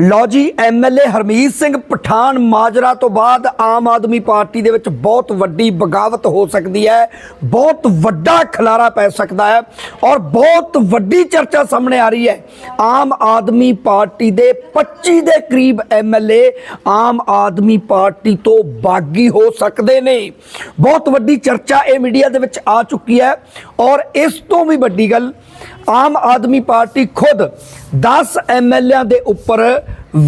ਲਓ ਜੀ ਐਮਐਲਏ ਹਰਮੀਤ ਸਿੰਘ ਪਠਾਨ ਮਾਜਰਾ ਤੋਂ ਬਾਅਦ ਆਮ ਆਦਮੀ ਪਾਰਟੀ ਦੇ ਵਿੱਚ ਬਹੁਤ ਵੱਡੀ ਬਗਾਵਤ ਹੋ ਸਕਦੀ ਹੈ, ਬਹੁਤ ਵੱਡਾ ਖਲਾਰਾ ਪੈ ਸਕਦਾ ਹੈ ਔਰ ਬਹੁਤ ਵੱਡੀ ਚਰਚਾ ਸਾਹਮਣੇ ਆ ਰਹੀ ਹੈ। ਆਮ ਆਦਮੀ ਪਾਰਟੀ ਦੇ 25 ਦੇ ਕਰੀਬ ਐਮਐਲਏ ਆਮ ਆਦਮੀ ਪਾਰਟੀ ਤੋਂ ਬਾਗੀ ਹੋ ਸਕਦੇ ਨੇ। ਬਹੁਤ ਵੱਡੀ ਚਰਚਾ ਇਹ ਮੀਡੀਆ ਦੇ ਵਿੱਚ ਆ ਚੁੱਕੀ ਹੈ ਔਰ ਇਸ ਤੋਂ ਵੀ ਵੱਡੀ ਗੱਲ ਆਮ ਆਦਮੀ ਪਾਰਟੀ ਖੁਦ 10 ਐਮਐਲਏਆਂ ਦੇ ਉੱਪਰ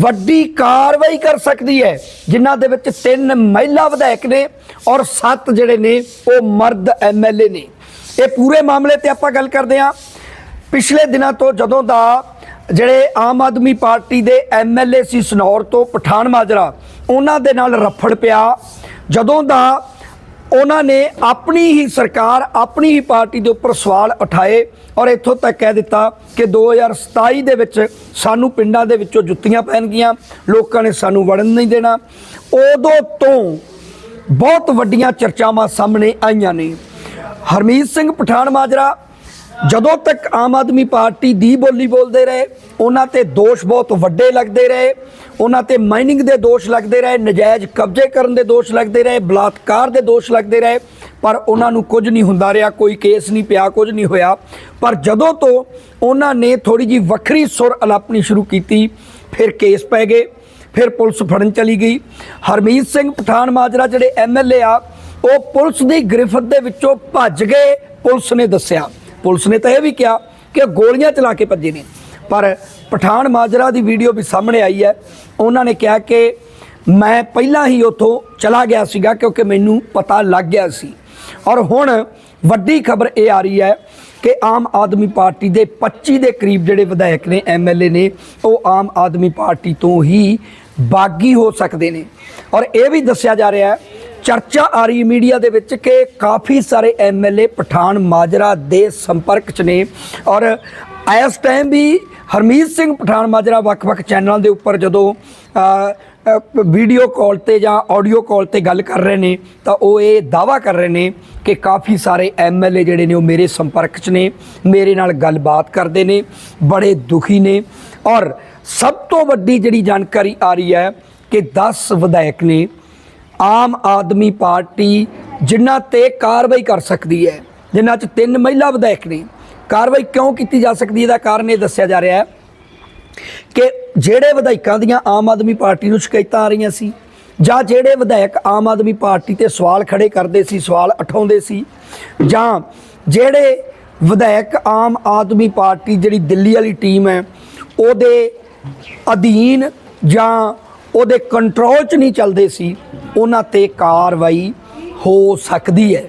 ਵੱਡੀ ਕਾਰਵਾਈ ਕਰ ਸਕਦੀ ਹੈ, ਜਿਨ੍ਹਾਂ ਦੇ ਵਿੱਚ ਤਿੰਨ ਮਹਿਲਾ ਵਿਧਾਇਕ ਨੇ ਔਰ ਸੱਤ ਜਿਹੜੇ ਨੇ, ਉਹ ਮਰਦ ਐਮਐਲਏ ਨੇ। ਇਹ ਪੂਰੇ ਮਾਮਲੇ ਤੇ ਆਪਾਂ ਗੱਲ ਕਰਦੇ ਹਾਂ। ਪਿਛਲੇ ਦਿਨਾਂ ਤੋਂ ਜਦੋਂ ਦਾ ਜਿਹੜੇ ਆਮ ਆਦਮੀ ਪਾਰਟੀ ਦੇ ਐਮਐਲਏ ਸੀ ਸਨੌਰ ਤੋਂ ਪਠਾਨ ਮਾਜਰਾ, ਉਹਨਾਂ ਦੇ ਨਾਲ ਰਫੜ ਪਿਆ। ਜਦੋਂ ਦਾ ਉਹਨਾਂ ਨੇ ਆਪਣੀ ਹੀ ਸਰਕਾਰ, ਆਪਣੀ ਹੀ ਪਾਰਟੀ ਦੇ ਉੱਪਰ ਸਵਾਲ ਉਠਾਏ ਔਰ ਇੱਥੋਂ ਤੱਕ ਕਹਿ ਦਿੱਤਾ ਕਿ 2027 ਦੇ ਵਿੱਚ ਸਾਨੂੰ ਪਿੰਡਾਂ ਦੇ ਵਿੱਚੋਂ ਜੁੱਤੀਆਂ ਪੈਣਗੀਆਂ, ਲੋਕਾਂ ਨੇ ਸਾਨੂੰ ਵੜਨ ਨਹੀਂ ਦੇਣਾ। ਉਦੋਂ ਤੋਂ ਬਹੁਤ ਵੱਡੀਆਂ ਚਰਚਾਵਾਂ ਸਾਹਮਣੇ ਆਈਆਂ ਨੇ। ਹਰਮੀਤ ਸਿੰਘ ਪਠਾਨ ਮਾਜਰਾ ਜਦੋਂ ਤੱਕ ਆਮ ਆਦਮੀ ਪਾਰਟੀ ਦੀ ਬੋਲੀ ਬੋਲਦੇ ਰਹੇ, ਉਹਨਾਂ ਤੇ ਦੋਸ਼ ਬਹੁਤ ਵੱਡੇ ਲੱਗਦੇ ਰਹੇ, ਉਹਨਾਂ ਤੇ ਮਾਈਨਿੰਗ ਦੇ ਦੋਸ਼ ਲੱਗਦੇ ਰਹੇ, ਨਜਾਇਜ਼ ਕਬਜ਼ੇ ਕਰਨ ਦੇ ਦੋਸ਼ ਲੱਗਦੇ ਰਹੇ, ਬਲਾਤਕਾਰ ਦੇ ਦੋਸ਼ ਲੱਗਦੇ ਰਹੇ, ਪਰ ਉਹਨਾਂ ਨੂੰ ਕੁਝ ਨਹੀਂ ਹੁੰਦਾ ਰਿਹਾ, ਕੋਈ ਕੇਸ ਨਹੀਂ ਪਿਆ, ਕੁਝ ਨਹੀਂ ਹੋਇਆ। ਪਰ ਜਦੋਂ ਤੋਂ ਉਹਨਾਂ ਨੇ ਥੋੜੀ ਜੀ ਵੱਖਰੀ ਸੁਰ ਅਲਾਪਣੀ ਸ਼ੁਰੂ ਕੀਤੀ, ਫਿਰ ਕੇਸ ਪੈ ਗਏ, ਫਿਰ ਪੁਲਿਸ ਫੜਨ ਚਲੀ ਗਈ। ਹਰਮੀਤ ਸਿੰਘ ਪਠਾਨ ਮਾਜਰਾ ਜਿਹੜੇ ਐਮਐਲਏ ਆ, ਉਹ ਪੁਲਿਸ ਦੀ ਗ੍ਰਿਫਤ ਦੇ ਵਿੱਚੋਂ ਭੱਜ ਗਏ, ਪੁਲਿਸ ਨੇ ਦੱਸਿਆ। ਪੁਲਿਸ ਨੇ ਤਾਂ ਇਹ ਵੀ ਕਿਹਾ ਕਿ ਉਹ ਗੋਲੀਆਂ ਚਲਾ ਕੇ ਭੱਜੇ ਨੇ। ਪਰ ਪਠਾਨ ਮਾਜਰਾ ਦੀ ਵੀਡੀਓ ਵੀ ਸਾਹਮਣੇ ਆਈ ਹੈ। ਉਹਨਾਂ ਨੇ ਕਿਹਾ ਕਿ ਮੈਂ ਪਹਿਲਾਂ ਹੀ ਉੱਥੋਂ ਚਲਾ ਗਿਆ ਸੀਗਾ ਕਿਉਂਕਿ ਮੈਨੂੰ ਪਤਾ ਲੱਗ ਗਿਆ ਸੀ। ਔਰ ਹੁਣ ਵੱਡੀ ਖਬਰ ਇਹ ਆ ਰਹੀ ਹੈ ਕਿ ਆਮ ਆਦਮੀ ਪਾਰਟੀ ਦੇ 25 ਦੇ ਕਰੀਬ ਜਿਹੜੇ ਵਿਧਾਇਕ ਨੇ ਐਮਐਲਏ ਨੇ, ਉਹ ਆਮ ਆਦਮੀ ਪਾਰਟੀ ਤੋਂ ਹੀ ਬਾਗੀ ਹੋ ਸਕਦੇ ਨੇ। ਔਰ ਇਹ ਵੀ ਦੱਸਿਆ ਜਾ ਰਿਹਾ ਹੈ ਚਰਚਾ ਆ ਰਹੀ ਮੀਡੀਆ ਦੇ ਵਿੱਚ ਕਿ ਕਾਫੀ ਸਾਰੇ ਐਮਐਲਏ ਪਠਾਨ ਮਾਜਰਾ ਦੇ ਸੰਪਰਕ 'ਚ ਨੇ ਔਰ ਇਸ ਟਾਈਮ ਵੀ ਹਰਮੀਤ ਸਿੰਘ ਪਠਾਨ ਮਾਜਰਾ ਵੱਖ-ਵੱਖ ਚੈਨਲਾਂ ਦੇ ਉੱਪਰ ਜਦੋਂ ਵੀਡੀਓ ਕਾਲ ਤੇ ਜਾਂ ਆਡੀਓ ਕਾਲ ਤੇ ਗੱਲ ਕਰ ਰਹੇ ਨੇ, ਤਾਂ ਉਹ ਇਹ ਦਾਵਾ ਕਰ ਰਹੇ ਨੇ ਕਿ ਕਾਫੀ ਸਾਰੇ ਐਮਐਲਏ ਜਿਹੜੇ ਨੇ ਉਹ ਮੇਰੇ ਸੰਪਰਕ 'ਚ ਨੇ, ਮੇਰੇ ਨਾਲ ਗੱਲਬਾਤ ਕਰਦੇ ਨੇ, ਬੜੇ ਦੁਖੀ ਨੇ ਔਰ ਸਭ ਤੋਂ ਵੱਡੀ ਜਿਹੜੀ ਜਾਣਕਾਰੀ ਆ ਰਹੀ ਹੈ ਕਿ 10 ਵਿਧਾਇਕ ਨੇ ਆਮ ਆਦਮੀ ਪਾਰਟੀ ਜਿਨ੍ਹਾਂ ਤੇ ਕਾਰਵਾਈ ਕਰ ਸਕਦੀ ਹੈ, ਜਿਨ੍ਹਾਂ 'ਚ ਤਿੰਨ ਮਹਿਲਾ ਵਿਧਾਇਕ ਨੇ। ਕਾਰਵਾਈ ਕਿਉਂ ਕੀਤੀ ਜਾ ਸਕਦੀ ਹੈ? ਇਹਦਾ ਕਾਰਨ ਇਹ ਦੱਸਿਆ ਜਾ ਰਿਹਾ ਹੈ ਕਿ ਜਿਹੜੇ ਵਿਧਾਇਕਾਂ ਦੀਆਂ ਆਮ ਆਦਮੀ ਪਾਰਟੀ ਨੂੰ ਸ਼ਿਕਾਇਤਾਂ ਆ ਰਹੀਆਂ ਸੀ ਜਾਂ ਜਿਹੜੇ ਵਿਧਾਇਕ ਆਮ ਆਦਮੀ ਪਾਰਟੀ ਤੇ ਸਵਾਲ ਖੜੇ ਕਰਦੇ ਸੀ, ਸਵਾਲ ਉਠਾਉਂਦੇ ਸੀ, ਜਾਂ ਜਿਹੜੇ ਵਿਧਾਇਕ ਆਮ ਆਦਮੀ ਪਾਰਟੀ ਜਿਹੜੀ ਦਿੱਲੀ ਵਾਲੀ ਟੀਮ ਹੈ, ਉਹਦੇ ਅਧੀਨ ਜਾਂ ਉਹਦੇ ਕੰਟਰੋਲ 'ਚ ਨਹੀਂ ਚੱਲਦੇ ਸੀ, ਉਹਨਾਂ ਤੇ ਕਾਰਵਾਈ ਹੋ ਸਕਦੀ ਹੈ।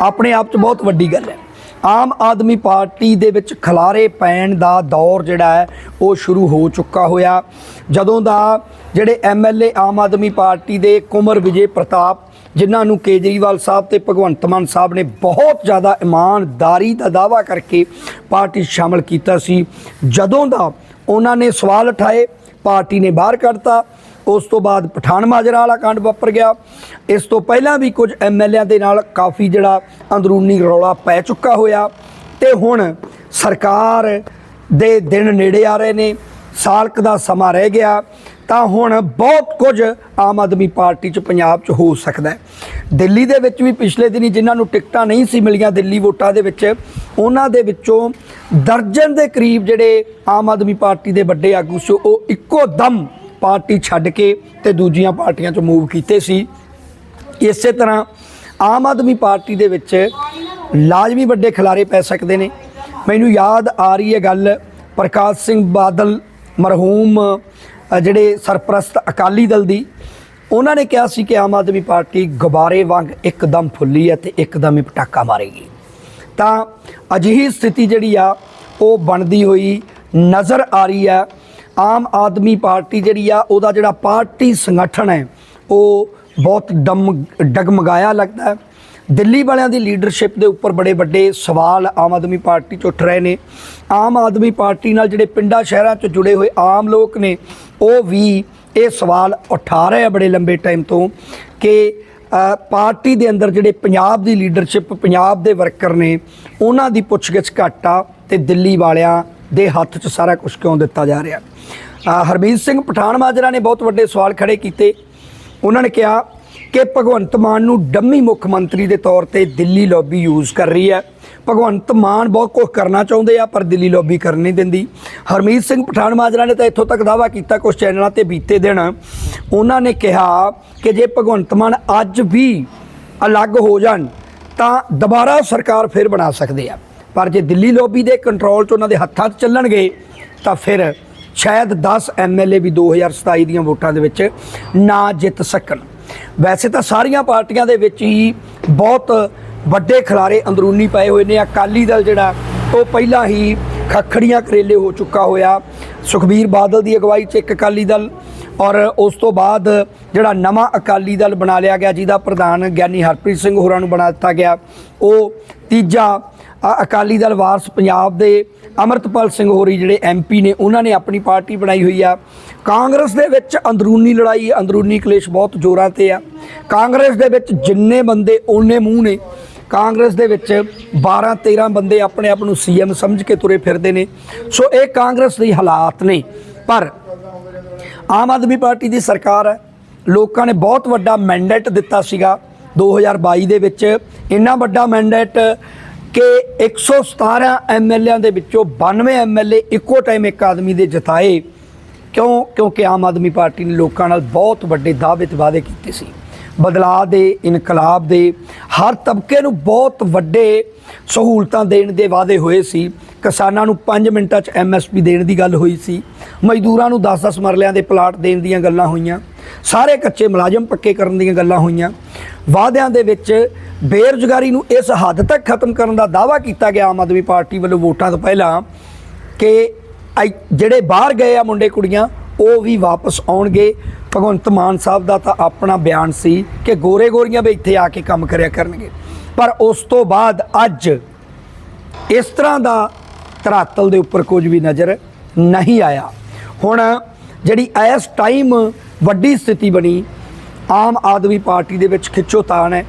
ਆਪਣੇ ਆਪ 'ਚ ਬਹੁਤ ਵੱਡੀ ਗੱਲ ਹੈ। ਆਮ ਆਦਮੀ ਪਾਰਟੀ ਦੇ ਵਿੱਚ ਖਲਾਰੇ ਪੈਣ ਦਾ ਦੌਰ ਜਿਹੜਾ ਹੈ, ਉਹ ਸ਼ੁਰੂ ਹੋ ਚੁੱਕਾ ਹੋਇਆ। ਜਦੋਂ ਦਾ ਜਿਹੜੇ ਐਮਐਲਏ ਆਮ ਆਦਮੀ ਪਾਰਟੀ ਦੇ ਕੁਮਰ ਵਿਜੇ ਪ੍ਰਤਾਪ, ਜਿਨ੍ਹਾਂ ਨੂੰ ਕੇਜਰੀਵਾਲ ਸਾਹਿਬ ਤੇ ਭਗਵੰਤ ਮਾਨ ਸਾਹਿਬ ਨੇ ਬਹੁਤ ਜ਼ਿਆਦਾ ਇਮਾਨਦਾਰੀ ਦਾ ਦਾਵਾ ਕਰਕੇ ਪਾਰਟੀ 'ਚ ਸ਼ਾਮਲ ਕੀਤਾ ਸੀ, ਜਦੋਂ ਦਾ ਉਹਨਾਂ ਨੇ ਸਵਾਲ ਉਠਾਏ, ਪਾਰਟੀ ਨੇ ਬਾਹਰ ਕੱਢਤਾ। ਉਸ ਤੋਂ ਬਾਅਦ ਪਠਾਨ ਮਾਜਰਾ ਵਾਲਾ ਕਾਂਡ ਵਾਪਰ ਗਿਆ। ਇਸ ਤੋਂ ਪਹਿਲਾਂ ਵੀ ਕੁਝ ਐਮਐਲਏਆਂ ਦੇ ਨਾਲ ਕਾਫੀ ਜਿਹੜਾ ਅੰਦਰੂਨੀ ਰੌਲਾ ਪੈ ਚੁੱਕਾ ਹੋਇਆ। ਤੇ ਹੁਣ ਸਰਕਾਰ ਦੇ ਦਿਨ ਨੇੜੇ ਆ ਰਹੇ ਨੇ, ਸਾਲਕ ਦਾ ਸਮਾਂ ਰਹਿ ਗਿਆ। ਤਾਂ ਹੁਣ ਬਹੁਤ ਕੁਝ ਆਮ ਆਦਮੀ ਪਾਰਟੀ ਚ ਪੰਜਾਬ ਚ ਹੋ ਸਕਦਾ ਹੈ। ਦਿੱਲੀ ਦੇ ਵਿੱਚ ਵੀ ਪਿਛਲੇ ਦਿਨੀ ਜਿਨ੍ਹਾਂ ਨੂੰ ਟਿਕਟਾਂ ਨਹੀਂ ਸੀ ਮਿਲੀਆਂ ਦਿੱਲੀ ਵੋਟਾਂ ਦੇ ਵਿੱਚ, ਉਹਨਾਂ ਦੇ ਵਿੱਚੋਂ ਦਰਜਨ ਦੇ ਕਰੀਬ ਜਿਹੜੇ ਆਮ ਆਦਮੀ ਪਾਰਟੀ ਦੇ ਵੱਡੇ ਆਗੂ ਸੀ, ਉਹ ਇੱਕੋ ਦਮ ਪਾਰਟੀ ਛੱਡ ਕੇ ਤੇ ਦੂਜੀਆਂ ਪਾਰਟੀਆਂ 'ਚ ਮੂਵ ਕੀਤੇ ਸੀ। ਇਸੇ ਤਰ੍ਹਾਂ ਆਮ ਆਦਮੀ ਪਾਰਟੀ ਦੇ ਵਿੱਚ ਲਾਜ਼ਮੀ ਵੱਡੇ ਖਿਲਾਰੇ ਪੈ ਸਕਦੇ ਨੇ। ਮੈਨੂੰ ਯਾਦ ਆ ਰਹੀ ਹੈ ਗੱਲ ਪ੍ਰਕਾਸ਼ ਸਿੰਘ ਬਾਦਲ, ਮਰਹੂਮ ਜਿਹੜੇ ਸਰਪ੍ਰਸਤ ਅਕਾਲੀ ਦਲ ਦੀ। ਉਹਨਾਂ ਨੇ ਕਿਹਾ ਸੀ ਕਿ ਆਮ ਆਦਮੀ ਪਾਰਟੀ ਗੁਬਾਰੇ ਵਾਂਗ ਇੱਕਦਮ ਫੁੱਲੀ ਹੈ ਤੇ ਇੱਕਦਮ ਹੀ ਪਟਾਕਾ ਮਾਰੇਗੀ। ਤਾਂ ਅਜਿਹੀ ਸਥਿਤੀ ਜਿਹੜੀ ਆ, ਉਹ ਬਣਦੀ ਹੋਈ ਨਜ਼ਰ ਆ ਰਹੀ ਆ ਆਮ ਆਦਮੀ ਪਾਰਟੀ ਜਿਹੜੀ ਆ, ਉਹਦਾ ਜਿਹੜਾ ਪਾਰਟੀ ਸੰਗਠਨ ਹੈ, ਉਹ ਬਹੁਤ ਡਮ ਡਗਮਗਾਇਆ ਲੱਗਦਾ ਹੈ। ਦਿੱਲੀ ਵਾਲਿਆਂ ਦੀ ਲੀਡਰਸ਼ਿਪ ਦੇ ਉੱਪਰ ਬੜੇ ਵੱਡੇ ਸਵਾਲ ਆਮ ਆਦਮੀ ਪਾਰਟੀ 'ਚ ਉੱਠ ਰਹੇ ਨੇ। ਆਮ ਆਦਮੀ ਪਾਰਟੀ ਨਾਲ ਜਿਹੜੇ ਪਿੰਡਾਂ ਸ਼ਹਿਰਾਂ 'ਚ ਜੁੜੇ ਹੋਏ ਆਮ ਲੋਕ ਨੇ, ਉਹ ਵੀ ਇਹ ਸਵਾਲ ਉਠਾ ਰਹੇ ਆ ਬੜੇ ਲੰਬੇ ਟਾਈਮ ਤੋਂ ਕਿ ਪਾਰਟੀ ਦੇ ਅੰਦਰ ਜਿਹੜੇ ਪੰਜਾਬ ਦੀ ਲੀਡਰਸ਼ਿਪ ਪੰਜਾਬ ਦੇ ਵਰਕਰ ਨੇ, ਉਹਨਾਂ ਦੀ ਪੁੱਛਗਿੱਛ ਘੱਟ ਆ ਤੇ ਦਿੱਲੀ ਵਾਲਿਆਂ ਦੇ ਹੱਥ 'ਚ ਸਾਰਾ ਕੁਝ ਕਿਉਂ ਦਿੱਤਾ ਜਾ ਰਿਹਾ? ਹਰਮੀਤ ਸਿੰਘ ਪਠਾਨ ਮਾਜਰਾ ਨੇ ਬਹੁਤ ਵੱਡੇ ਸਵਾਲ ਖੜੇ ਕੀਤੇ, ਉਹਨਾਂ ਨੇ ਕਿਹਾ ਕਿ ਭਗਵੰਤ ਮਾਨ ਨੂੰ ਡੰਮੀ ਮੁੱਖ ਮੰਤਰੀ ਦੇ ਤੌਰ ਤੇ ਦਿੱਲੀ ਲੌਬੀ ਯੂਜ਼ ਕਰ ਰਹੀ ਹੈ। ਭਗਵੰਤ ਮਾਨ ਬਹੁਤ ਕੁਝ ਕਰਨਾ ਚਾਹੁੰਦੇ ਆ, ਪਰ ਦਿੱਲੀ ਲੌਬੀ ਕਰਨ ਨਹੀਂ ਦਿੰਦੀ। ਹਰਮੀਤ ਸਿੰਘ ਪਠਾਨ ਮਾਜਰਾ ਨੇ ਤਾਂ ਇੱਥੋਂ ਤੱਕ ਦਾਵਾ ਕੀਤਾ ਕੁਝ ਚੈਨਲਾਂ ਤੇ ਬੀਤੇ ਦਿਨ, ਉਹਨਾਂ ਨੇ ਕਿਹਾ ਕਿ ਜੇ ਭਗਵੰਤ ਮਾਨ ਅੱਜ ਵੀ ਅਲੱਗ ਹੋ ਜਾਣ, ਤਾਂ ਦੁਬਾਰਾ ਸਰਕਾਰ ਫਿਰ ਬਣਾ ਸਕਦੇ ਆ। ਪਰ ਜੇ ਦਿੱਲੀ ਲੋਬੀ ਦੇ ਕੰਟਰੋਲ 'ਚ ਉਹਨਾਂ ਦੇ ਹੱਥਾਂ 'ਚ ਚੱਲਣਗੇ, ਤਾਂ ਫਿਰ ਸ਼ਾਇਦ 10 ਐਮਐਲਏ ਵੀ 2027 ਦੀਆਂ ਵੋਟਾਂ ਦੇ ਵਿੱਚ ਨਾ ਜਿੱਤ ਸਕਣ। ਵੈਸੇ ਤਾਂ ਸਾਰੀਆਂ ਪਾਰਟੀਆਂ ਦੇ ਵਿੱਚ ਹੀ ਬਹੁਤ ਵੱਡੇ ਖਿਲਾਰੇ ਅੰਦਰੂਨੀ ਪਏ ਹੋਏ ਨੇ। ਅਕਾਲੀ ਦਲ ਜਿਹੜਾ, ਉਹ ਪਹਿਲਾਂ ਹੀ ਖੱਖੜੀਆਂ ਕਰੇਲੇ ਹੋ ਚੁੱਕਾ ਹੋਇਆ। ਸੁਖਬੀਰ ਬਾਦਲ ਦੀ ਅਗਵਾਈ 'ਚ ਇੱਕ ਅਕਾਲੀ ਦਲ ਔਰ ਉਸ ਤੋਂ ਬਾਅਦ ਜਿਹੜਾ ਨਵਾਂ ਅਕਾਲੀ ਦਲ ਬਣਾ ਲਿਆ ਗਿਆ, ਜਿਹਦਾ ਪ੍ਰਧਾਨ ਗਿਆਨੀ ਹਰਪ੍ਰੀਤ ਸਿੰਘ ਹੋਰਾਂ ਨੂੰ ਬਣਾ ਦਿੱਤਾ ਗਿਆ। ਉਹ ਤੀਜਾ ਅਕਾਲੀ ਦਲ ਵਾਰਸ ਪੰਜਾਬ ਦੇ ਅਮਰਤਪਾਲ ਸਿੰਘ ਹੋਰੀ ਜਿਹੜੇ ਐਮਪੀ ਨੇ, ਉਹਨਾਂ ਨੇ ਆਪਣੀ ਪਾਰਟੀ ਬਣਾਈ ਹੋਈ ਆ। ਕਾਂਗਰਸ ਦੇ ਵਿੱਚ ਅੰਦਰੂਨੀ ਲੜਾਈ, ਅੰਦਰੂਨੀ ਕਲੇਸ਼ ਬਹੁਤ ਜ਼ੋਰਾਂ ਤੇ ਆ। ਕਾਂਗਰਸ ਦੇ ਵਿੱਚ ਜਿੰਨੇ ਬੰਦੇ ਓਨੇ ਮੂੰਹ ਨੇ। ਕਾਂਗਰਸ ਦੇ ਵਿੱਚ 12 13 ਬੰਦੇ ਆਪਣੇ ਆਪ ਨੂੰ ਸੀਐਮ ਸਮਝ ਕੇ ਤੁਰੇ ਫਿਰਦੇ ਨੇ। ਸੋ ਇਹ ਕਾਂਗਰਸ ਦੇ ਹਾਲਾਤ ਨੇ। ਪਰ ਆਮ ਆਦਮੀ ਪਾਰਟੀ ਦੀ ਸਰਕਾਰ ਹੈ। ਲੋਕਾਂ ਨੇ ਬਹੁਤ ਵੱਡਾ ਮੈਂਡੇਟ ਦਿੱਤਾ ਸੀਗਾ। 2022 ਦੇ ਵਿੱਚ ਇੰਨਾ ਵੱਡਾ ਮੈਂਡੇਟ ਕਿ 117 ਐਮਐਲਏਆਂ ਦੇ ਵਿੱਚੋਂ 92 ਐਮਐਲਏ ਇੱਕੋ ਟਾਈਮ ਇੱਕ ਆਦਮੀ ਦੇ ਜਿਤਾਏ। ਕਿਉਂ? ਕਿਉਂਕਿ ਆਮ ਆਦਮੀ ਪਾਰਟੀ ਨੇ ਲੋਕਾਂ ਨਾਲ ਬਹੁਤ ਵੱਡੇ ਦਾਅਵੇ ਤੇ ਵਾਅਦੇ ਕੀਤੇ ਸੀ। ਬਦਲਾਅ ਦੇ, ਇਨਕਲਾਬ ਦੇ, ਹਰ ਤਬਕੇ ਨੂੰ ਬਹੁਤ ਵੱਡੇ ਸਹੂਲਤਾਂ ਦੇਣ ਦੇ ਵਾਅਦੇ ਹੋਏ ਸੀ। ਕਿਸਾਨਾਂ ਨੂੰ 5 ਮਿੰਟਾਂ 'ਚ ਐਮਐਸਪੀ ਦੇਣ ਦੀ ਗੱਲ ਹੋਈ ਸੀ। ਮਜ਼ਦੂਰਾਂ ਨੂੰ 10-10 ਮਰਲਿਆਂ ਦੇ ਪਲਾਟ ਦੇਣ ਦੀਆਂ ਗੱਲਾਂ ਹੋਈਆਂ। ਸਾਰੇ ਕੱਚੇ ਮੁਲਾਜ਼ਮ ਪੱਕੇ ਕਰਨ ਦੀਆਂ ਗੱਲਾਂ ਹੋਈਆਂ। ਵਾਅਦਿਆਂ ਦੇ ਵਿੱਚ ਬੇਰੁਜ਼ਗਾਰੀ ਨੂੰ ਇਸ ਹੱਦ ਤੱਕ ਖਤਮ ਕਰਨ ਦਾ ਦਾਅਵਾ ਕੀਤਾ ਗਿਆ ਆਮ ਆਦਮੀ ਪਾਰਟੀ ਵੱਲੋਂ ਵੋਟਾਂ ਤੋਂ ਪਹਿਲਾਂ ਕਿ ਜਿਹੜੇ ਬਾਹਰ ਗਏ ਆ ਮੁੰਡੇ ਕੁੜੀਆਂ, ਉਹ ਵੀ ਵਾਪਸ ਆਉਣਗੇ। ਭਗਵੰਤ ਮਾਨ ਸਾਹਿਬ ਦਾ ਤਾਂ ਆਪਣਾ ਬਿਆਨ ਸੀ ਕਿ ਗੋਰੇ ਗੋਰੀਆਂ ਵੀ ਇੱਥੇ ਆ ਕੇ ਕੰਮ ਕਰਿਆ ਕਰਨਗੇ। ਪਰ ਉਸ ਤੋਂ ਬਾਅਦ ਅੱਜ ਇਸ ਤਰ੍ਹਾਂ ਦਾ ਧਰਾਤਲ ਦੇ ਉੱਪਰ ਕੁਝ ਵੀ ਨਜ਼ਰ ਨਹੀਂ ਆਇਆ। ਹੁਣ ਜਿਹੜੀ ਇਸ ਟਾਈਮ ਵੱਡੀ ਸਥਿਤੀ ਬਣੀ। ਆਮ ਆਦਮੀ ਪਾਰਟੀ ਦੇ ਵਿੱਚ ਖਿੱਚੋਤਾਣ ਹੈ।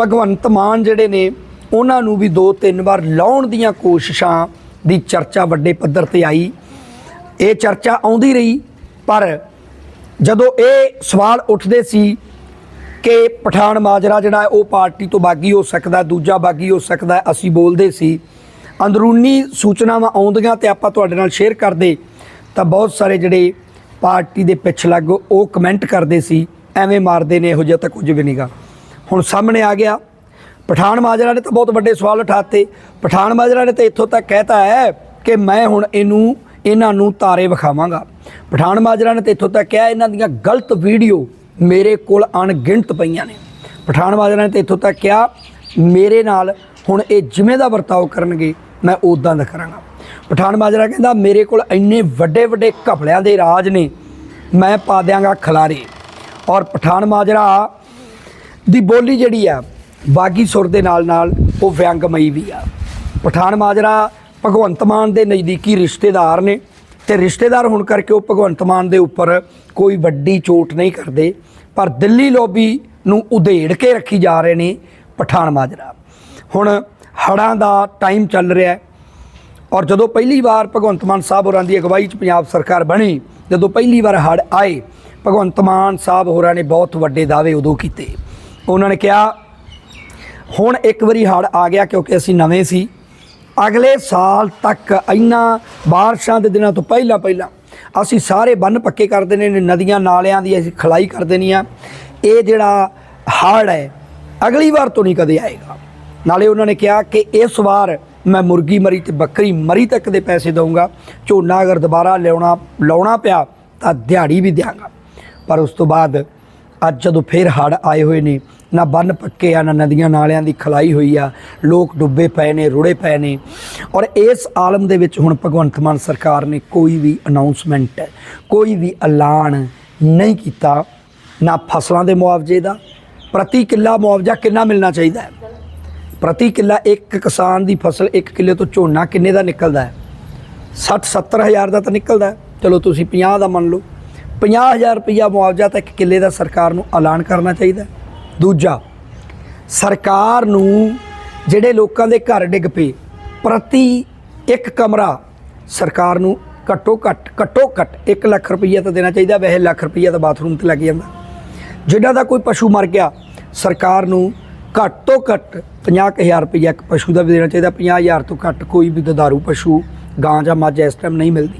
ਭਗਵੰਤ ਮਾਨ ਜਿਹੜੇ ਨੇ, ਉਹਨਾਂ ਨੂੰ ਵੀ ਦੋ ਤਿੰਨ ਵਾਰ ਲਾਉਣ ਦੀਆਂ ਕੋਸ਼ਿਸ਼ਾਂ ਦੀ ਚਰਚਾ ਵੱਡੇ ਪੱਧਰ ਤੇ ਆਈ। ਇਹ ਚਰਚਾ ਆਉਂਦੀ ਰਹੀ, ਪਰ ਜਦੋਂ ਇਹ ਸਵਾਲ ਉੱਠਦੇ ਸੀ ਕਿ ਪਠਾਨ ਮਾਜਰਾ ਜਿਹੜਾ ਉਹ ਪਾਰਟੀ ਤੋਂ ਬਾਗੀ ਹੋ ਸਕਦਾ, ਦੂਜਾ ਬਾਗੀ ਹੋ ਸਕਦਾ, ਅਸੀਂ ਬੋਲਦੇ ਸੀ। ਅੰਦਰੂਨੀ ਸੂਚਨਾਵਾਂ ਆਉਂਦੀਆਂ ਤੇ ਆਪਾਂ ਤੁਹਾਡੇ ਨਾਲ ਸ਼ੇਅਰ ਕਰਦੇ, ਤਾਂ ਬਹੁਤ ਸਾਰੇ ਜਿਹੜੇ ਪਾਰਟੀ ਦੇ ਪਿੱਛ ਲੱਗ ਉਹ ਕਮੈਂਟ ਕਰਦੇ ਸੀ, ਐਵੇਂ ਮਾਰਦੇ ਨੇ, ਇਹੋ ਜਿਹਾ ਤਾਂ ਕੁਝ ਵੀ ਨਹੀਂਗਾ ਹੁਣ ਸਾਹਮਣੇ ਆ ਗਿਆ, ਪਠਾਨ ਮਾਜਰਾ ਨੇ ਤਾਂ ਬਹੁਤ ਵੱਡੇ ਸਵਾਲ ਉਠਾਤੇ। ਪਠਾਨ ਮਾਜਰਾ ਨੇ ਤਾਂ ਇੱਥੋਂ ਤੱਕ ਕਹਿਤਾ ਹੈ ਕਿ ਮੈਂ ਹੁਣ ਇਹਨੂੰ, ਇਹਨਾਂ ਨੂੰ ਤਾਰੇ ਵਿਖਾਵਾਂਗਾ। ਪਠਾਨ ਮਾਜਰਾ ਨੇ ਤਾਂ ਇੱਥੋਂ ਤੱਕ ਕਿਹਾ, ਇਹਨਾਂ ਦੀਆਂ ਗਲਤ ਵੀਡੀਓ ਮੇਰੇ ਕੋਲ ਅਣਗਿਣਤ ਪਈਆਂ ਨੇ। ਪਠਾਨ ਮਾਜਰਾ ਨੇ ਤਾਂ ਇੱਥੋਂ ਤੱਕ ਕਿਹਾ, ਮੇਰੇ ਨਾਲ ਹੁਣ ਇਹ ਜਿਵੇਂ ਦਾ ਵਰਤਾਓ ਕਰਨਗੇ, ਮੈਂ ਉਦਾਂ ਦਾ ਕਰਾਂਗਾ। ਪਠਾਨ ਮਾਜਰਾ ਕਹਿੰਦਾ, ਮੇਰੇ ਕੋਲ ਇੰਨੇ ਵੱਡੇ ਵੱਡੇ ਘਪਲਿਆਂ ਦੇ ਰਾਜ ਨੇ, ਮੈਂ ਪਾ ਦਿਆਂਗਾ ਖਲਾਰੇ। ਔਰ ਪਠਾਨ ਮਾਜਰਾ ਦੀ ਬੋਲੀ ਜਿਹੜੀ ਆ, ਬਾਗੀ ਸੁਰ ਦੇ ਨਾਲ ਨਾਲ ਉਹ ਵਿਅੰਗਮਈ ਵੀ ਆ। ਪਠਾਨ ਮਾਜਰਾ ਭਗਵੰਤ ਮਾਨ ਦੇ ਨਜ਼ਦੀਕੀ ਰਿਸ਼ਤੇਦਾਰ ਨੇ ਤੇ ਰਿਸ਼ਤੇਦਾਰ ਹੋਣ ਕਰਕੇ ਉਹ ਭਗਵੰਤ ਮਾਨ ਦੇ ਉੱਪਰ ਕੋਈ ਵੱਡੀ ਚੋਟ ਨਹੀਂ ਕਰਦੇ, ਪਰ ਦਿੱਲੀ ਲੋਬੀ ਨੂੰ ਉਧੇੜ ਕੇ ਰੱਖੀ ਜਾ ਰਹੇ ਨੇ ਪਠਾਨ ਮਾਜਰਾ। ਹੁਣ ਹੜਾਂ ਦਾ ਟਾਈਮ ਚੱਲ ਰਿਹਾ ਹੈ। ਔਰ ਜਦੋਂ ਪਹਿਲੀ ਵਾਰ ਭਗਵੰਤ ਮਾਨ ਸਾਹਿਬ ਹੋਰਾਂ ਦੀ ਅਗਵਾਈ 'ਚ ਪੰਜਾਬ ਸਰਕਾਰ ਬਣੀ, ਜਦੋਂ ਪਹਿਲੀ ਵਾਰ ਹੜ ਆਏ, ਭਗਵੰਤ ਮਾਨ ਸਾਹਿਬ ਹੋਰਾਂ ਨੇ ਬਹੁਤ ਵੱਡੇ ਦਾਅਵੇ ਉਦੋਂ ਕੀਤੇ। ਉਹਨਾਂ ਨੇ ਕਿਹਾ, ਹੁਣ ਇੱਕ ਵਾਰੀ ਹੜ ਆ ਗਿਆ ਕਿਉਂਕਿ ਅਸੀਂ ਨਵੇਂ ਸੀ। ਅਗਲੇ ਸਾਲ ਤੱਕ ਇੰਨਾ ਬਾਰਿਸ਼ਾਂ ਦੇ ਦਿਨਾਂ ਤੋਂ ਪਹਿਲਾਂ ਪਹਿਲਾਂ ਅਸੀਂ ਸਾਰੇ ਬੰਨ ਪੱਕੇ ਕਰ ਦੇਣੇ ਨੇ, ਨਦੀਆਂ ਨਾਲਿਆਂ ਦੀ ਅਸੀਂ ਖਲਾਈ ਕਰ ਦੇਣੀ ਆ। ਇਹ ਜਿਹੜਾ ਹੜ ਹੈ, ਅਗਲੀ ਵਾਰ ਤੋਂ ਨਹੀਂ ਕਦੇ ਆਏਗਾ। ਨਾਲੇ ਉਹਨਾਂ ਨੇ ਕਿਹਾ ਕਿ ਇਸ ਵਾਰ ਮੈਂ ਮੁਰਗੀ ਮਰੀ ਤੇ ਬੱਕਰੀ ਮਰੀ ਤੱਕ ਦੇ ਪੈਸੇ ਦਊਂਗਾ, ਝੋਨਾ ਅਗਰ ਦੁਬਾਰਾ ਲਿਆਉਣਾ, ਲਾਉਣਾ ਪਿਆ, ਤਾਂ ਦਿਹਾੜੀ ਵੀ ਦਿਆਂਗਾ। ਪਰ ਉਸ ਤੋਂ ਬਾਅਦ ਅੱਜ ਜਦੋਂ ਫੇਰ ਹੜ ਆਏ ਹੋਏ ਨੇ, ਨਾ ਬੰਨ ਪੱਕੇ ਆ, ਨਾ ਨਦੀਆਂ ਨਾਲਿਆਂ ਦੀ ਖਲਾਈ ਹੋਈ ਆ, ਲੋਕ ਡੁੱਬੇ ਪਏ ਨੇ, ਰੁੜੇ ਪਏ ਨੇ। ਔਰ ਇਸ ਆਲਮ ਦੇ ਵਿੱਚ ਹੁਣ ਭਗਵੰਤ ਮਾਨ ਸਰਕਾਰ ਨੇ ਕੋਈ ਵੀ ਅਨਾਉਂਸਮੈਂਟ ਕੋਈ ਵੀ ਐਲਾਨ ਨਹੀਂ ਕੀਤਾ, ਨਾ ਫਸਲਾਂ ਦੇ ਮੁਆਵਜ਼ੇ ਦਾ, ਪ੍ਰਤੀ ਕਿੱਲਾ ਮੁਆਵਜ਼ਾ ਕਿੰਨਾ ਮਿਲਣਾ ਚਾਹੀਦਾ ਹੈ? ਪ੍ਰਤੀ ਕਿੱਲਾ ਇੱਕ ਕਿਸਾਨ ਦੀ ਫਸਲ ਇੱਕ ਕਿੱਲੇ ਤੋਂ ਝੋਨਾ ਕਿੰਨੇ ਦਾ ਨਿਕਲਦਾ ਹੈ? 60 70 ਹਜ਼ਾਰ ਦਾ ਤਾਂ ਨਿਕਲਦਾ ਚਲੋ ਤੁਸੀਂ 50 ਦਾ ਮੰਨ ਲਓ। 50000 ਰੁਪਇਆ ਮੁਆਵਜ਼ਾ ਤਾਂ ਇੱਕ ਕਿੱਲੇ ਦਾ ਸਰਕਾਰ ਨੂੰ ਐਲਾਨ ਕਰਨਾ ਚਾਹੀਦਾ ਦੂਜਾ, ਸਰਕਾਰ ਨੂੰ ਜਿਹੜੇ ਲੋਕਾਂ ਦੇ ਘਰ ਡਿੱਗ ਪਏ, ਪ੍ਰਤੀ ਇੱਕ ਕਮਰਾ ਸਰਕਾਰ ਨੂੰ ਘੱਟੋ ਘੱਟ ਘੱਟੋ ਘੱਟ 1 ਲੱਖ ਰੁਪਈਆ ਤਾਂ ਦੇਣਾ ਚਾਹੀਦਾ ਵੈਸੇ ਲੱਖ ਰੁਪਈਆ ਤਾਂ ਬਾਥਰੂਮ ਤੇ ਲੱਗ ਜਾਂਦਾ। ਜਿਨ੍ਹਾਂ ਦਾ ਕੋਈ ਪਸ਼ੂ ਮਰ ਗਿਆ, ਸਰਕਾਰ ਨੂੰ ਘੱਟ ਤੋਂ ਘੱਟ 50000 ਰੁਪਈਆ ਇੱਕ ਪਸ਼ੂ ਦਾ ਵੀ ਦੇਣਾ ਚਾਹੀਦਾ 50000 ਤੋਂ ਘੱਟ ਕੋਈ ਵੀ ਦੁਧਾਰੂ ਪਸ਼ੂ, ਗਾਂ ਜਾਂ ਮੱਝ ਇਸ ਟਾਈਮ ਨਹੀਂ ਮਿਲਦੀ।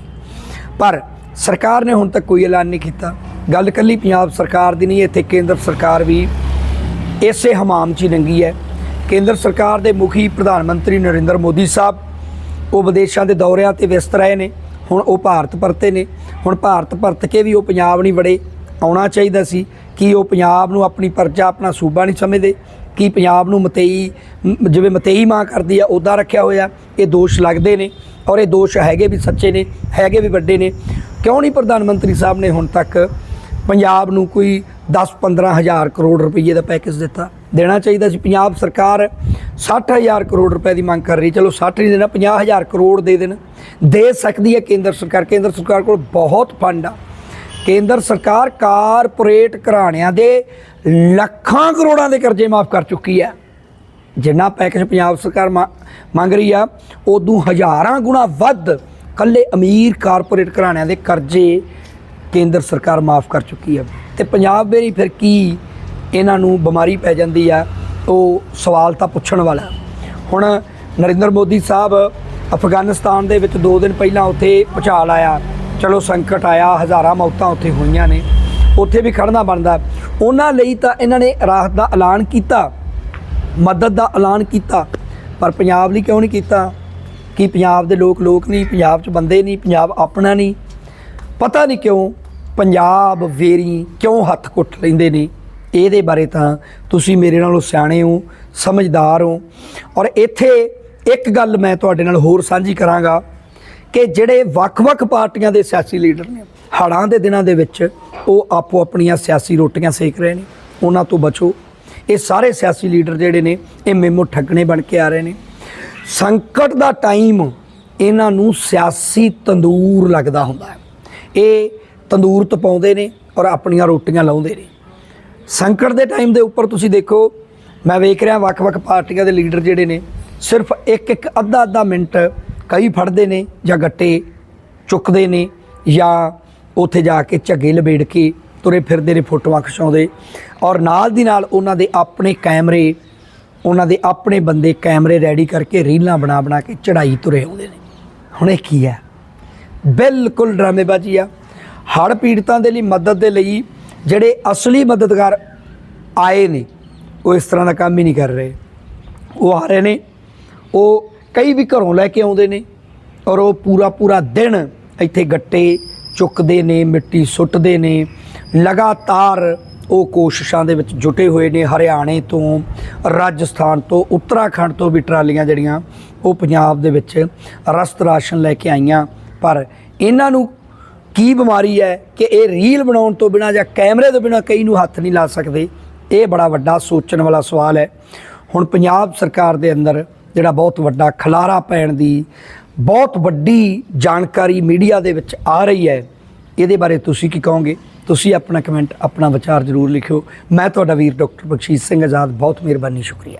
ਪਰ ਸਰਕਾਰ ਨੇ ਹੁਣ ਤੱਕ ਕੋਈ ਐਲਾਨ ਨਹੀਂ ਕੀਤਾ। ਗੱਲ ਕੱਲੀ ਪੰਜਾਬ ਸਰਕਾਰ ਦੀ ਨਹੀਂ, ਇੱਥੇ ਕੇਂਦਰ ਸਰਕਾਰ ਵੀ ਇਸੇ ਹਮਾਮ 'ਚ ਹੀ ਲੰਗੀ ਹੈ। ਕੇਂਦਰ ਸਰਕਾਰ ਦੇ ਮੁਖੀ ਪ੍ਰਧਾਨ ਮੰਤਰੀ ਨਰਿੰਦਰ ਮੋਦੀ ਸਾਹਿਬ, ਉਹ ਵਿਦੇਸ਼ਾਂ ਦੇ ਦੌਰਿਆਂ ਤੇ ਵਿਅਸਤ ਰਹੇ ਨੇ। ਹੁਣ ਉਹ ਭਾਰਤ ਪਰਤੇ ਨੇ। ਹੁਣ ਭਾਰਤ ਪਰਤ ਕੇ ਵੀ ਉਹ ਪੰਜਾਬ ਨਹੀਂ ਵੜੇ, ਆਉਣਾ ਚਾਹੀਦਾ ਸੀ ਕਿ ਉਹ ਪੰਜਾਬ ਨੂੰ ਆਪਣੀ ਪਰਜਾ, ਆਪਣਾ ਸੂਬਾ ਨਹੀਂ ਸਮਝਦੇ। ਕਿ ਪੰਜਾਬ ਨੂੰ ਮਤੇਈ ਜਿਵੇਂ ਮਤੇਈ ਮਾਂ ਕਰਦੀ ਆ ਉਦਾਂ ਰੱਖਿਆ ਹੋਇਆ। ਇਹ ਦੋਸ਼ ਲੱਗਦੇ ਨੇ ਔਰ ਇਹ ਦੋਸ਼ ਹੈਗੇ ਵੀ ਸੱਚੇ ਨੇ, ਹੈਗੇ ਵੀ ਵੱਡੇ ਨੇ। ਕਿਉਂ ਨਹੀਂ ਪ੍ਰਧਾਨ ਮੰਤਰੀ ਸਾਹਿਬ ਨੇ ਹੁਣ ਤੱਕ ਪੰਜਾਬ ਨੂੰ ਕੋਈ 10-15 ਹਜ਼ਾਰ ਕਰੋੜ ਰੁਪਏ ਦਾ ਪੈਕੇਜ ਦਿੱਤਾ? ਦੇਣਾ ਚਾਹੀਦਾ ਸੀ। ਪੰਜਾਬ ਸਰਕਾਰ 60 ਹਜ਼ਾਰ ਕਰੋੜ ਰੁਪਏ ਦੀ ਮੰਗ ਕਰ ਰਹੀ। ਚਲੋ 60 ਨਹੀਂ ਦੇਣਾ 50 ਹਜ਼ਾਰ ਕਰੋੜ ਦੇ ਦੇਣ। ਦੇ ਸਕਦੀ ਹੈ ਕੇਂਦਰ ਸਰਕਾਰ। ਕੇਂਦਰ ਸਰਕਾਰ ਕੋਲ ਬਹੁਤ ਫੰਡ ਆ। ਕੇਂਦਰ ਸਰਕਾਰ ਕਾਰਪੋਰੇਟ ਘਰਾਣਿਆਂ ਦੇ ਲੱਖਾਂ ਕਰੋੜਾਂ ਦੇ ਕਰਜ਼ੇ ਮਾਫ ਕਰ ਚੁੱਕੀ ਹੈ। ਜਿੰਨਾ ਪੈਕੇਜ ਪੰਜਾਬ ਸਰਕਾਰ ਮਾ- ਮੰਗ ਰਹੀ ਆ, ਉਦੋਂ ਹਜ਼ਾਰਾਂ ਗੁਣਾ ਵੱਧ ਕੱਲੇ ਅਮੀਰ ਕਾਰਪੋਰੇਟ ਘਰਾਣਿਆਂ ਦੇ ਕਰਜ਼ੇ ਕੇਂਦਰ ਸਰਕਾਰ ਮਾਫ ਕਰ ਚੁੱਕੀ ਹੈ। ਤੇ ਪੰਜਾਬ ਵੇਰੀ ਫਿਰ ਕੀ ਇਹਨਾਂ ਨੂੰ ਬਿਮਾਰੀ ਪੈ ਜਾਂਦੀ ਆ, ਉਹ ਸਵਾਲ ਤਾਂ ਪੁੱਛਣ ਵਾਲਾ। ਹੁਣ ਨਰਿੰਦਰ ਮੋਦੀ ਸਾਹਿਬ ਅਫਗਾਨਿਸਤਾਨ ਦੇ ਵਿੱਚ 2 ਦਿਨ ਪਹਿਲਾਂ ਉੱਥੇ ਭੁਚਾਲ ਆਇਆ। ਚਲੋ ਸੰਕਟ ਆਇਆ, ਹਜ਼ਾਰਾਂ ਮੌਤਾਂ ਉੱਥੇ ਹੋਈਆਂ ਨੇ। ਉੱਥੇ ਵੀ ਖੜਨਾ ਬਣਦਾ। ਉਹਨਾਂ ਲਈ ਤਾਂ ਇਹਨਾਂ ਨੇ ਰਾਹਤ ਦਾ ਐਲਾਨ ਕੀਤਾ। ਮਦਦ ਦਾ ਐਲਾਨ ਕੀਤਾ। ਪਰ ਪੰਜਾਬ ਲਈ ਕਿਉਂ ਨਹੀਂ ਕੀਤਾ? ਕਿ ਪੰਜਾਬ ਦੇ ਲੋਕ ਲੋਕ ਨਹੀਂ? ਪੰਜਾਬ 'ਚ ਬੰਦੇ ਨਹੀਂ, ਪੰਜਾਬ ਆਪਣਾ ਨਹੀਂ। ਪਤਾ ਨਹੀਂ ਕਿਉਂ ਪੰਜਾਬ ਵੇਰੀ ਕਿਉਂ ਹੱਥ ਕੁੱਟ ਲੈਂਦੇ ਨੇ? ਇਹਦੇ ਬਾਰੇ ਤਾਂ ਤੁਸੀਂ ਮੇਰੇ ਨਾਲੋਂ ਸਿਆਣੇ ਹੋ, ਸਮਝਦਾਰ ਹੋ। ਔਰ ਇੱਥੇ ਇੱਕ ਗੱਲ ਮੈਂ ਤੁਹਾਡੇ ਨਾਲ ਹੋਰ ਸਾਂਝੀ ਕਰਾਂਗਾ। ਕਿ ਜਿਹੜੇ ਵੱਖ-ਵੱਖ ਪਾਰਟੀਆਂ ਦੇ ਸਿਆਸੀ ਲੀਡਰ ਨੇ, ਹੜ੍ਹਾਂ ਦੇ ਦਿਨਾਂ ਦੇ ਵਿੱਚ ਉਹ ਆਪੋ ਆਪਣੀਆਂ ਸਿਆਸੀ ਰੋਟੀਆਂ ਸੇਕ ਰਹੇ ਨੇ। ਉਹਨਾਂ ਤੋਂ ਬਚੋ। ਇਹ ਸਾਰੇ ਸਿਆਸੀ ਲੀਡਰ ਜਿਹੜੇ ਨੇ, ਇਹ ਮੇਮੋ ਠੱਗਣੇ ਬਣ ਕੇ ਆ ਰਹੇ ਨੇ। ਸੰਕਟ ਦਾ ਟਾਈਮ ਇਹਨਾਂ ਨੂੰ ਸਿਆਸੀ ਤੰਦੂਰ ਲੱਗਦਾ ਹੁੰਦਾ ਹੈ। ਇਹ ਤੰਦੂਰ ਤਪਾਉਂਦੇ ਨੇ ਔਰ ਆਪਣੀਆਂ ਰੋਟੀਆਂ ਲਾਉਂਦੇ ਨੇ। ਸੰਕਟ ਦੇ ਟਾਈਮ ਦੇ ਉੱਪਰ ਤੁਸੀਂ ਦੇਖੋ, ਮੈਂ ਵੇਖ ਰਿਹਾ ਵੱਖ-ਵੱਖ ਪਾਰਟੀਆਂ ਦੇ ਲੀਡਰ ਜਿਹੜੇ ਨੇ, ਸਿਰਫ ਇੱਕ ਇੱਕ ਅੱਧਾ ਅੱਧਾ ਮਿੰਟ ਕਈ ਫੜਦੇ ਨੇ ਜਾਂ ਗੱਟੇ ਚੁੱਕਦੇ ਨੇ ਜਾਂ ਉੱਥੇ ਜਾ ਕੇ ਝੱਗੇ ਲਬੇੜ ਕੇ ਤੁਰੇ ਫਿਰਦੇ ਨੇ ਫੋਟੋਆਂ ਖਿਚਾਉਂਦੇ ਔਰ ਨਾਲ ਦੀ ਨਾਲ ਉਹਨਾਂ ਦੇ ਆਪਣੇ ਕੈਮਰੇ, ਉਹਨਾਂ ਦੇ ਆਪਣੇ ਬੰਦੇ ਕੈਮਰੇ ਰੈਡੀ ਕਰਕੇ ਰੀਲਾਂ ਬਣਾ ਬਣਾ ਕੇ ਚੜਾਈ ਤੁਰੇ ਆਉਂਦੇ ਨੇ। ਹੁਣ ਇਹ ਕੀ ਹੈ? ਬਿਲਕੁਲ ਡਰਾਮੇਬਾਜ਼ੀ ਆ। ਹੜ੍ਹ ਪੀੜਤਾਂ ਦੇ ਲਈ ਮਦਦ ਦੇ ਲਈ ਜਿਹੜੇ ਅਸਲੀ ਮਦਦਗਾਰ ਆਏ ਨੇ, ਉਹ ਇਸ ਤਰ੍ਹਾਂ ਦਾ ਕੰਮ ਹੀ ਨਹੀਂ ਕਰ ਰਹੇ। ਉਹ ਆ ਰਹੇ ਨੇ, ਉਹ ਕਈ ਵੀ ਘਰੋਂ ਲੈ ਕੇ ਆਉਂਦੇ ਨੇ ਔਰ ਉਹ ਪੂਰਾ ਪੂਰਾ ਦਿਨ ਇੱਥੇ ਗੱਟੇ ਚੁੱਕਦੇ ਨੇ, ਮਿੱਟੀ ਸੁੱਟਦੇ ਨੇ। ਲਗਾਤਾਰ ਉਹ ਕੋਸ਼ਿਸ਼ਾਂ ਦੇ ਵਿੱਚ ਜੁਟੇ ਹੋਏ ਨੇ। ਹਰਿਆਣੇ ਤੋਂ, ਰਾਜਸਥਾਨ ਤੋਂ, ਉੱਤਰਾਖੰਡ ਤੋਂ ਵੀ ਟਰਾਲੀਆਂ ਜਿਹੜੀਆਂ ਉਹ ਪੰਜਾਬ ਦੇ ਵਿੱਚ ਰਸਤ ਰਾਸ਼ਨ ਲੈ ਕੇ ਆਈਆਂ। ਪਰ ਇਹਨਾਂ ਨੂੰ ਕੀ ਬਿਮਾਰੀ ਹੈ ਕਿ ਇਹ ਰੀਲ ਬਣਾਉਣ ਤੋਂ ਬਿਨਾ ਜਾਂ ਕੈਮਰੇ ਤੋਂ ਬਿਨਾ ਕਈ ਨੂੰ ਹੱਥ ਨਹੀਂ ਲਾ ਸਕਦੇ? ਇਹ ਬੜਾ ਵੱਡਾ ਸੋਚਣ ਵਾਲਾ ਸਵਾਲ ਹੈ। ਹੁਣ ਪੰਜਾਬ ਸਰਕਾਰ ਦੇ ਅੰਦਰ ਜਿਹੜਾ ਬਹੁਤ ਵੱਡਾ ਖਲਾਰਾ ਪੈਣ ਦੀ ਬਹੁਤ ਵੱਡੀ ਜਾਣਕਾਰੀ ਮੀਡੀਆ ਦੇ ਵਿੱਚ ਆ ਰਹੀ ਹੈ, ਇਹਦੇ ਬਾਰੇ ਤੁਸੀਂ ਕੀ ਕਹੋਗੇ? ਤੁਸੀਂ ਆਪਣਾ ਕਮੈਂਟ, ਆਪਣਾ ਵਿਚਾਰ ਜ਼ਰੂਰ ਲਿਖਿਓ। ਮੈਂ ਤੁਹਾਡਾ ਵੀਰ ਡਾਕਟਰ ਬਖਸ਼ੀਸ਼ ਸਿੰਘ ਆਜ਼ਾਦ, ਬਹੁਤ ਮਿਹਰਬਾਨੀ, ਸ਼ੁਕਰੀਆ।